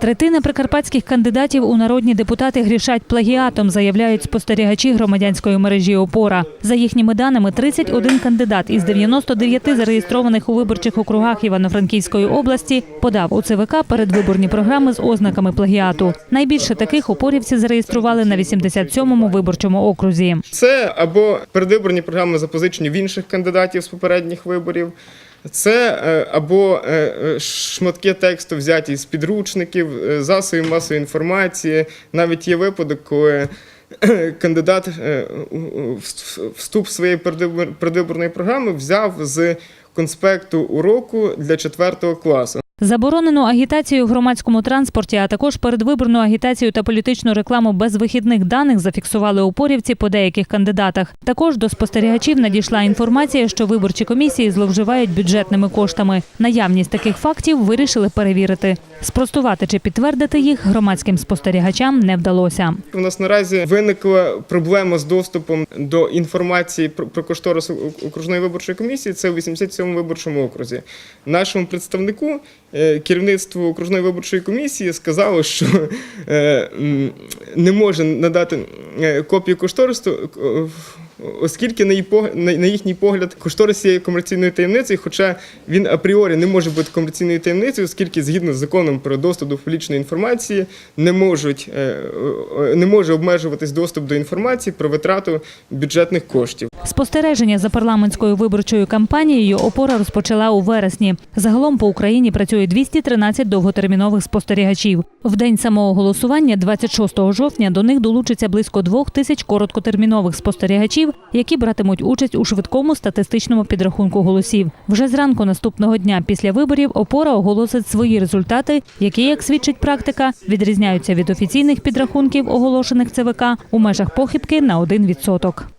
Третина прикарпатських кандидатів у народні депутати грішать плагіатом, заявляють спостерігачі громадянської мережі ОПОРА. За їхніми даними, 31 кандидат із 99 зареєстрованих у виборчих округах Івано-Франківської області подав у ЦВК передвиборні програми з ознаками плагіату. Найбільше таких опорівці зареєстрували на 87-му виборчому окрузі. Це або передвиборні програми запозичені в інших кандидатів з попередніх виборів. Це е, або е, е, шматки тексту взяті з підручників, засобів масової інформації. Навіть є випадок, коли кандидат вступ своєї передвибор- передвиборної програми взяв з конспекту уроку для 4 класу. Заборонену агітацію в громадському транспорті, а також передвиборну агітацію та політичну рекламу без вихідних даних зафіксували упорівці по деяких кандидатах. Також до спостерігачів надійшла інформація, що виборчі комісії зловживають бюджетними коштами. Наявність таких фактів вирішили перевірити. Спростувати чи підтвердити їх громадським спостерігачам не вдалося. У нас наразі виникла проблема з доступом до інформації про, кошторис окружної виборчої комісії. Це у 87-му виборчому окрузі. Нашому представнику керівництво окружної виборчої комісії сказало, що е, не може надати е, копію кошторису. Оскільки на, їхній погляд кошторис є комерційною таємницею, хоча він апріорі не може бути комерційною таємницею, оскільки згідно з законом про доступ до публічної інформації не можуть е, не може обмежуватись доступ до інформації про витрату бюджетних коштів. Спостереження за парламентською виборчою кампанією опора розпочала у вересні. Загалом по Україні працює 213 довготермінових спостерігачів. В день самого голосування, 26 жовтня, до них долучиться близько двох тисяч короткотермінових спостерігачів, які братимуть участь у швидкому статистичному підрахунку голосів. Вже зранку наступного дня після виборів опора оголосить свої результати, які, як свідчить практика, відрізняються від офіційних підрахунків, оголошених ЦВК у межах похибки на 1%.